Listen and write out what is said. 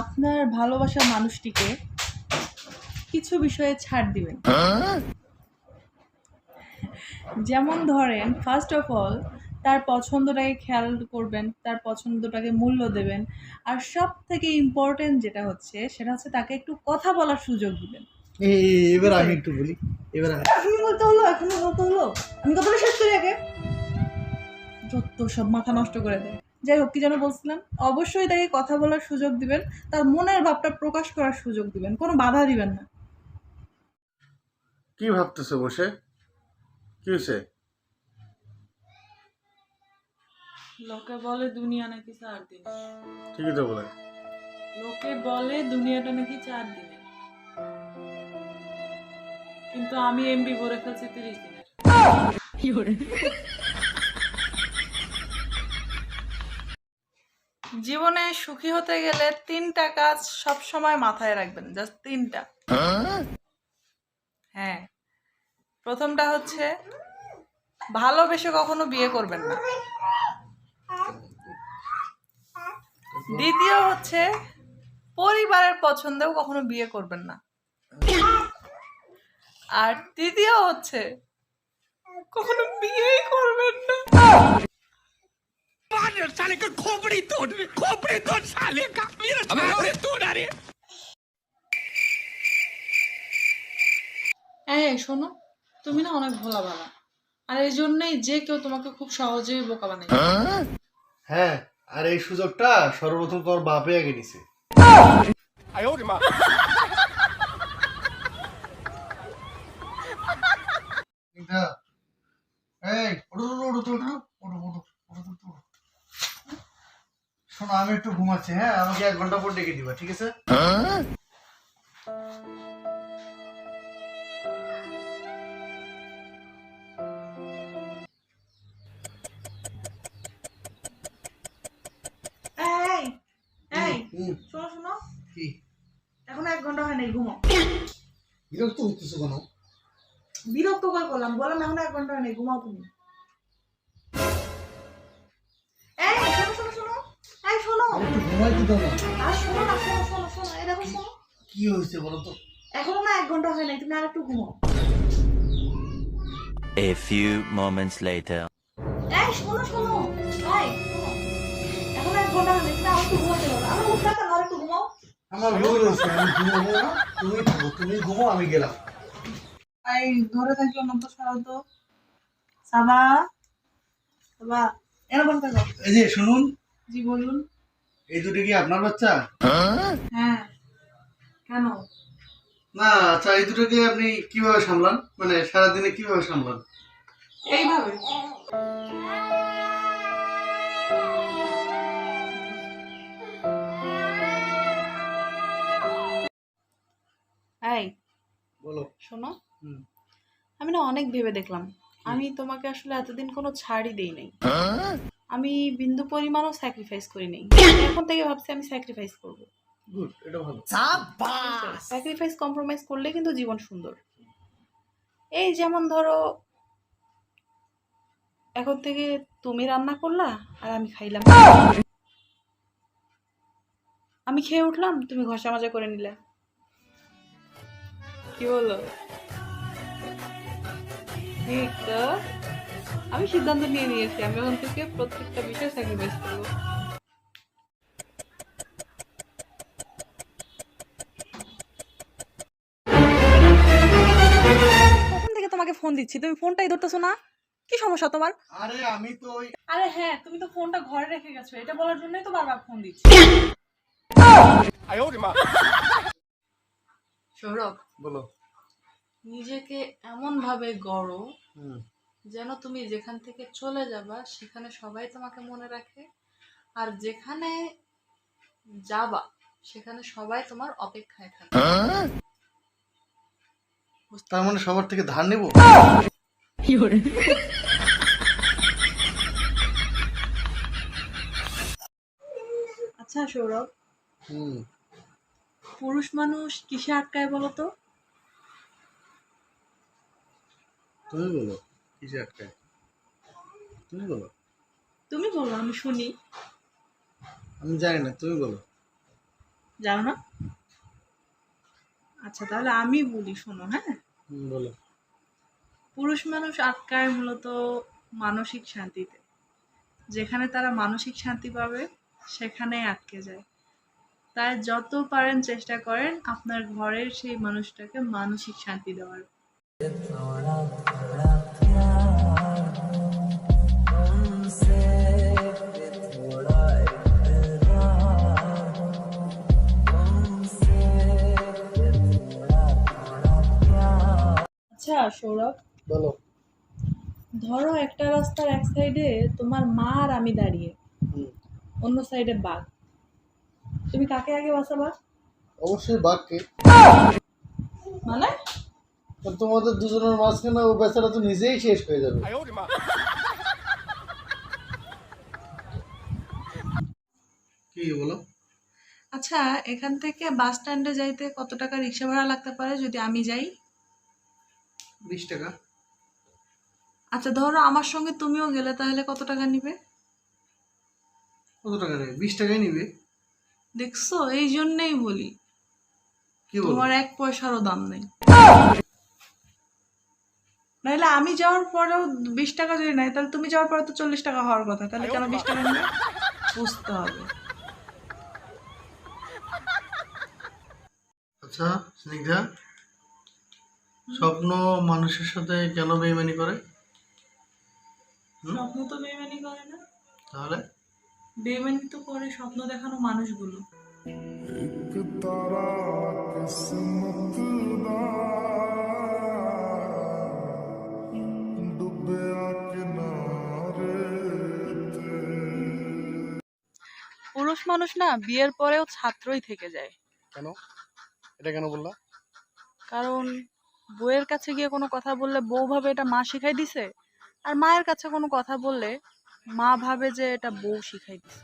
আপনার ভালোবাসার মানুষটিকে কিছু বিষয়ে ছাড় দিবেন। যেমন ধরেন ফার্স্ট অফ অল তার পছন্দটাকে খেয়াল করবেন তার পছন্দটাকে মূল্য দেবেন। আর সব থেকে ইম্পর্টেন্ট যেটা হচ্ছে সেটা হচ্ছে তাকে একটু কথা বলার সুযোগ দিবেন। এবার আমি একটু বলি এবার আমি বলতে হলো এখনই বলতে হলো। আমি কথাটা শেষ করি আগে। যত সব মাথা নষ্ট করে দেয় যাই হোক কি যেন বলছিলাম? অবশ্যই তাকে কথা বলার সুযোগ দিবেন তার মনের ভাবটা প্রকাশ করার সুযোগ দিবেন কোনো বাধা দিবেন না। কি ভাবতেছে বসে? কি হয়েছে লোকে বলে দুনিয়া নাকি চার দিন। ঠিকই তো বলে। লোকে বলে দুনিয়াটা নাকি চার দিনের কিন্তু আমি এমবি ভরে ফেলছি তিরিশ দিনের। জীবনে সুখী হতে গেলে তিনটা কাজ সব সময় মাথায় রাখবেন জাস্ট তিনটা। হ্যাঁ প্রথমটা হচ্ছে ভালোবেসে কখনো বিয়ে করবেন না। দ্বিতীয় হচ্ছে পরিবারের পছন্দেও কখনো বিয়ে করবেন না। আর তৃতীয় হচ্ছে কখনো বিয়েই করবেন না। পানের সালে का खोपड़ी तोड़ खोपड़ी সালে साले হ্যাঁ শোনো তুমি না অনেক ভোলা ভালা আর এই জন্যই যে কেউ তোমাকে খুব সহজেই বোকা হ্যাঁ? হ্যাঁ? আর এই সুযোগটা সর্বপ্রথম তোমার বাপে আগে নিছে। আয় ওরে মা শোনো আমি একটু ঘুমাচ্ছি হ্যাঁ? আমাকে এক ঘণ্টা পর ডেকে দিবা ঠিক আছে? শোনো শোনো। কি? এখন এক ঘণ্টা হয় নাই ঘুমো। বিরক্ত হতেছো কেন? বিরক্ত করে করলাম বললাম এখন এক ঘণ্টা হয় নাই ঘুমাও তুমি। আমি একটু ঘুমাইতে আর শোনো না শোনো শোনো শোনো এই দেখো শোনো। কি হয়েছে বলো তো? এখনও না এক ঘণ্টা হয় নাই তুমি আর একটু ঘুমাও। A few moments later. এই শোনো শোনো। এই এখন এক ঘণ্টা হয় নাই তুমি আর একটু ঘুমাতে পারো। আমার উঠে কেন আর একটু ঘুমাও। আমার ভুল হয়েছে আমি ঘুমাবো না। তুমি থাকো তুমি ঘুমো আমি গেলাম। এই ধরে থাকল না তো সরাও তো। সাবা সাবা এরকম থাকো এই যে শুনুন। জি বলুন। এই দুটো কি আপনার বাচ্চা? হ্যাঁ। কেন? না আচ্ছা এই দুটোকে আপনি কীভাবে সামলান? মানে সারাদিনে কীভাবে সামলান? এইভাবে। এই বলো। শোনো। হুম। আমি না অনেক ভেবে দেখলাম। আমি তোমাকে আসলে এতদিন কোনো ছাড়ই দেই নাই। আমি বিন্দু পরিমাণও স্যাক্রিফাইস করি নাই এখন থেকে ভাবছি আমি স্যাক্রিফাইস করব। গুড স্যাক্রিফাইস কম্প্রোমাইজ করলে কিন্তু জীবন সুন্দর। এই যেমন ধরো এখন থেকে তুমি রান্না করলা আর আমি খাইলাম। আমি খেয়ে উঠলাম তুমি ঘষা মাজা করে নিলে। কি বলো? ঠিক তো আমি সিদ্ধান্ত নিয়ে নিয়েছি আমি এখন থেকে প্রত্যেকটা বিষয় স্যাক্রিফাইস করব। তোমাকে ফোন দিচ্ছি? তুমি কি সমস্যা তোমার? আরে আমি আরে হ্যাঁ তুমি তো ফোনটা ঘরে রেখে গেছো এটা বলার জন্যই তো ফোন দিচ্ছি। নিজেকে এমন ভাবে গড়ো যেন তুমি যেখান থেকে চলে যাবা সেখানে সবাই তোমাকে মনে রাখে। আর যেখানে যাবা সেখানে সবাই তোমার অপেক্ষায় থাকে। তার মানে সবার থেকে ধার নেব? আচ্ছা সৌরভ। হুম। পুরুষ মানুষ কিসে আটকায় বলো তো? তুমি বলো। কিসে আটকায় তুমি বলো। তুমি বলো আমি শুনি। আমি জানি না তুমি বলো। জানো না? আচ্ছা তাহলে আমি বলি শোনো হ্যাঁ? বলো। পুরুষ মানুষ আটকায় মূলত মানসিক শান্তিতে। যেখানে তারা মানসিক শান্তি পাবে সেখানেই আটকে যায়। তাই যত পারেন চেষ্টা করেন আপনার ঘরের সেই মানুষটাকে মানসিক শান্তি দেওয়ার। আচ্ছা সৌরভ। বলো। ধরো একটা রাস্তার এক সাইডে তোমার মা আর আমি দাঁড়িয়ে। অন্য সাইডে বাঘ। তুমি কাকে আগে বাঁচাবা? অবশ্যই বাঘকে। মানে? তোমাদের দুজনের মাঝখানে ও বেচারা তো নিজেই শেষ হয়ে যাবে। কি বলো? আচ্ছা এখান থেকে বাস স্ট্যান্ডে যাইতে কত টাকা রিক্সা ভাড়া লাগতে পারে যদি আমি যাই? বিশ টাকা। আচ্ছা ধরো আমার সঙ্গে তুমিও গেলে তাহলে কত টাকা নিবে? কত টাকা নেবে? বিশ টাকাই নিবে। দেখছ এই জন্যেই বলি? তোমার এক পয়সারও দাম নেই। নাহলে আমি যাওয়ার পরেও বিশ টাকা যদি নাই তাহলে তুমি যাওয়ার পরে তো চল্লিশ টাকা হওয়ার কথা। তাহলে কেন বিশ টাকা নেবে? বুঝতে হবে। আচ্ছা স্নিগ্ধা স্বপ্ন মানুষের সাথে কেন বেইমানি করে? স্বপ্ন তো বেইমানি করে না। তাহলে? বেইমানি তো করে স্বপ্ন দেখানো মানুষগুলো। পুরুষ মানুষ না বিয়ের পরেও ছাত্রই থেকে যায়। কেন? এটা কেন বললা? কারণ বউয়ের কাছে গিয়ে কোনো কথা বললে বউ ভাবে এটা মা শিখাই দিছে আর মায়ের কাছে কোনো কথা বললে মা ভাবে যে এটা বউ শিখাই দিছে।